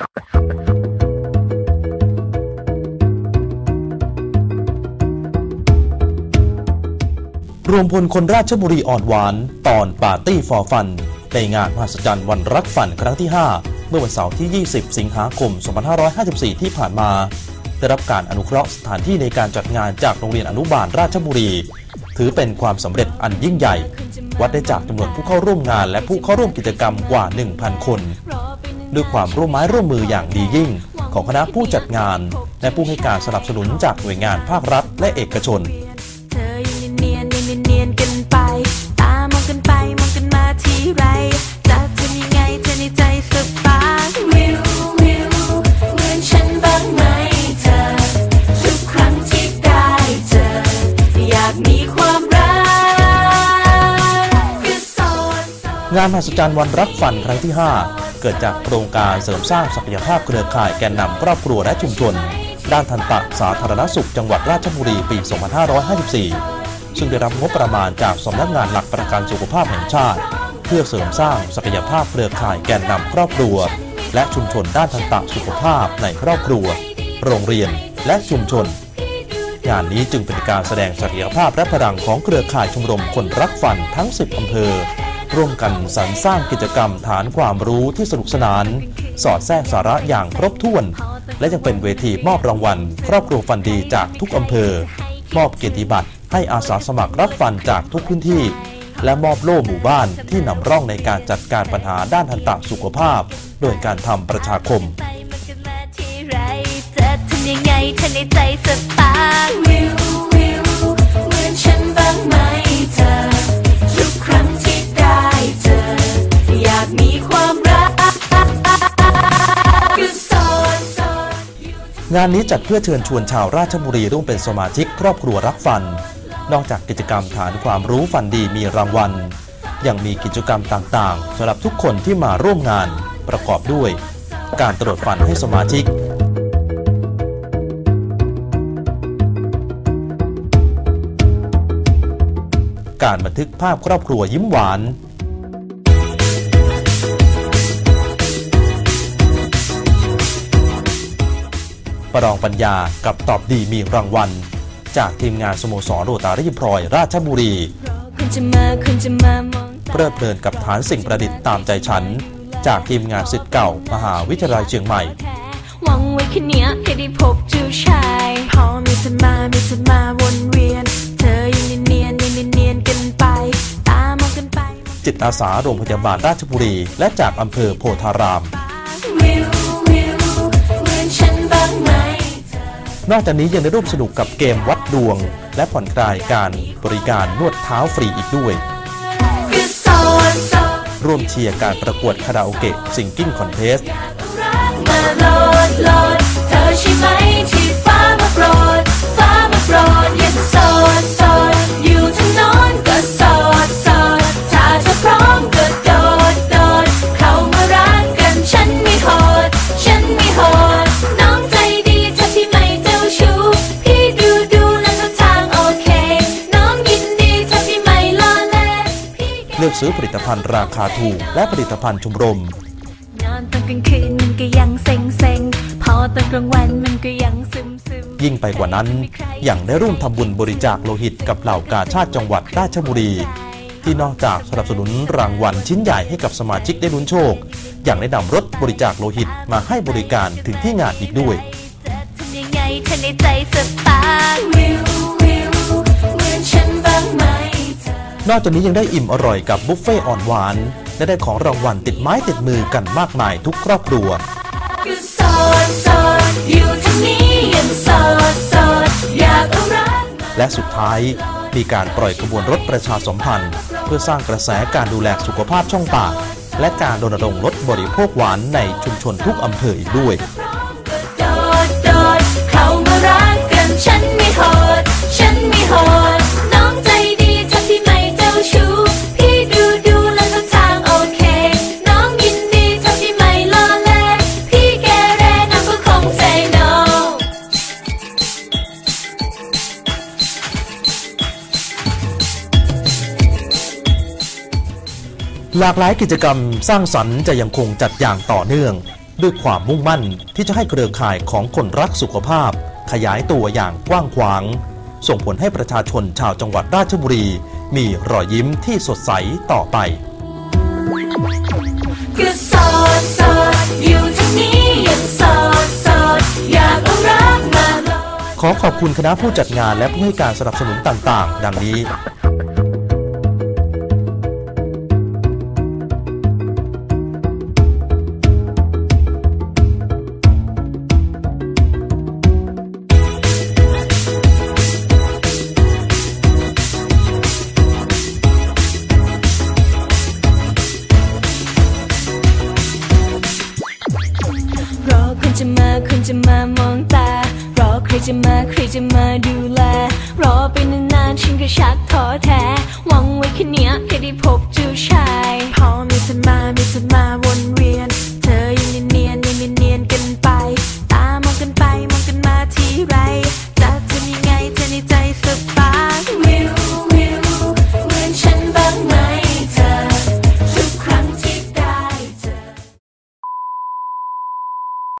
รวมพลคนราชบุรีอ่อนหวาน ตอนปาร์ตี้ฟอร์ฟันในงานมหัศจรรย์วันรักฝันครั้งที่ 5 เมื่อวันเสาร์ที่ 20 สิงหาคม 2554 ที่ผ่านมา ได้รับการอนุเคราะห์สถานที่ในการจัดงานจากโรงเรียนอนุบาลราชบุรี ถือเป็นความสำเร็จอันยิ่งใหญ่ วัดได้จากจำนวนผู้เข้าร่วมงานและผู้เข้าร่วมกิจกรรมกว่า 1,000 คน ด้วยความร่วมไม้ร่วมมืออย่างดียิ่ง ของคณะผู้จัดงาน และผู้ให้การสนับสนุนจากหน่วยงานภาครัฐและเอกชนเธอยังเนียนๆเนียนๆเนียนๆกันไปตามองกันไปมองกันมาทีไรจะทำยังไงเธอในใจสบายวิววิวเหมือนฉันบ้างไหมเธอทุกครั้งที่ได้เจออยากมีความรักก็โสดโสดงานมหัศจรรย์วันรักฝันครั้งที่ 5 เกิดจากโครงการเสริมสร้างศักยภาพเครือข่ายแกนนำครอบครัวและชุมชน ด้านทันตะสาธารณสุขจังหวัดราชบุรีปี 2554 ซึ่งได้รับงบประมาณจากสำนักงานหลักประกันสุขภาพแห่งชาติ เพื่อเสริมสร้างศักยภาพเครือข่ายแกนนำครอบครัว และชุมชนด้านทันตะสุขภาพในครอบครัว โรงเรียนและชุมชนงานนี้จึงเป็นการแสดงศักยภาพและพลังของเครือข่ายชมรมคนรักฟันทั้ง 10 อำเภอ ร่วมกันสรรสร้างกิจกรรมฐานความรู้ที่สนุกสนาน สอดแทรกสาระอย่างครบถ้วน และยังเป็นเวทีมอบรางวัล ครอบครัวฟันดีจากทุกอำเภอ มอบเกียรติบัตรให้อาสาสมัครรักฟันจากทุกพื้นที่ และมอบโล่หมู่บ้านที่นำร่องในการจัดการปัญหาด้านทันตสุขภาพ โดยการทำประชาคมไปมันกันมาทีไรจะทำยังไงเธอในใจสบายวิววิวเหมือนฉันบ้างไหมเธอ งานนี้จัดเพื่อเชิญชวนชาวราชบุรีร่วมเป็นสมาชิกครอบครัวรักฟัน นอกจากกิจกรรมฐานความรู้ฟันดีมีรางวัล ยังมีกิจกรรมต่างๆสำหรับทุกคนที่มาร่วมงานประกอบด้วย การตรวจฟันให้สมาชิก การบันทึกภาพครอบครัวยิ้มหวาน ประลองปัญญากับตอบดีมีรางวัล จากทีมงานสโมสรโรตารี่พลอย ราชบุรีคุณจะมาคุณจะมามองตาเพลิดเพลินกับฐานสิ่งประดิษฐ์ตามใจฉัน จากทีมงานสิทธิ์เก่า มหาวิทยาลัยเชียงใหม่หวังไว้แค่เนี้ยให้ได้พบเจ้าชายพอมีเธอมามีเธอมาวนเวียน เธอยังเนียนๆยังเนียนๆกันไป ตามองกันไปมองจิตอาสาโรงพยาบาลราชบุรี และจากอำเภอโพธาราม นอกจากนี้ยังได้ร่วมสนุกกับเกมวัดดวง และผ่อนคลายการบริการนวดเท้าฟรีอีกด้วย ร่วมเชียร์การประกวดคาราโอเกะซิงกิ้งคอนเทสต์ ซื้อผลิตภัณฑ์ราคาถูก และผลิตภัณฑ์ชมรม นอนตอนกลางคืนมันก็ยังเซ็งเซ็งพอตอนกลางวันมันก็ยังซึมซึมยิ่งไปกว่านั้น อย่างได้ร่วมทำบุญบริจาคโลหิตกับเหล่ากาชาติจังหวัดราชบุรี ที่นอกจากสนับสนุนรางวัลชิ้นใหญ่ให้กับสมาชิกได้ลุ้นโชค อย่างได้นำรถบริจาคโลหิตมาให้บริการถึงที่งานอีกด้วย จะทำยังไงเธอในใจสบายวิว นอกจากนี้ยังได้อิ่มอร่อยกับบุฟเฟ่ต์อ่อนหวาน และได้ของรางวัลติดไม้ติดมือกันมากมายทุกครอบครัวและสุดท้ายมีการปล่อยขบวนรถประชาสัมพันธ์ เพื่อสร้างกระแสการดูแลสุขภาพช่องปาก และการรณรงค์ลดบริโภคหวานในชุมชนทุกอำเภออีกด้วย หลากหลายกิจกรรมสร้างสรรค์จะยังคงจัดอย่างต่อเนื่อง ด้วยความมุ่งมั่นที่จะให้เครือข่ายของคนรักสุขภาพ ขยายตัวอย่างกว้างขวาง ส่งผลให้ประชาชนชาวจังหวัดราชบุรี มีรอยยิ้มที่สดใสต่อไปก็โสดสดอยู่ทางนี้ยังสดสดอยากเอารักมาขอขอบคุณคณะผู้จัดงานและผู้ให้การสนับสนุนต่างๆ ดังนี้ ใครจะมาใครจะมาดูแล รอไปนานๆฉันก็ชักท้อแท้หวังไว้แค่เนี้ยแค่ได้พบเจ้าชาย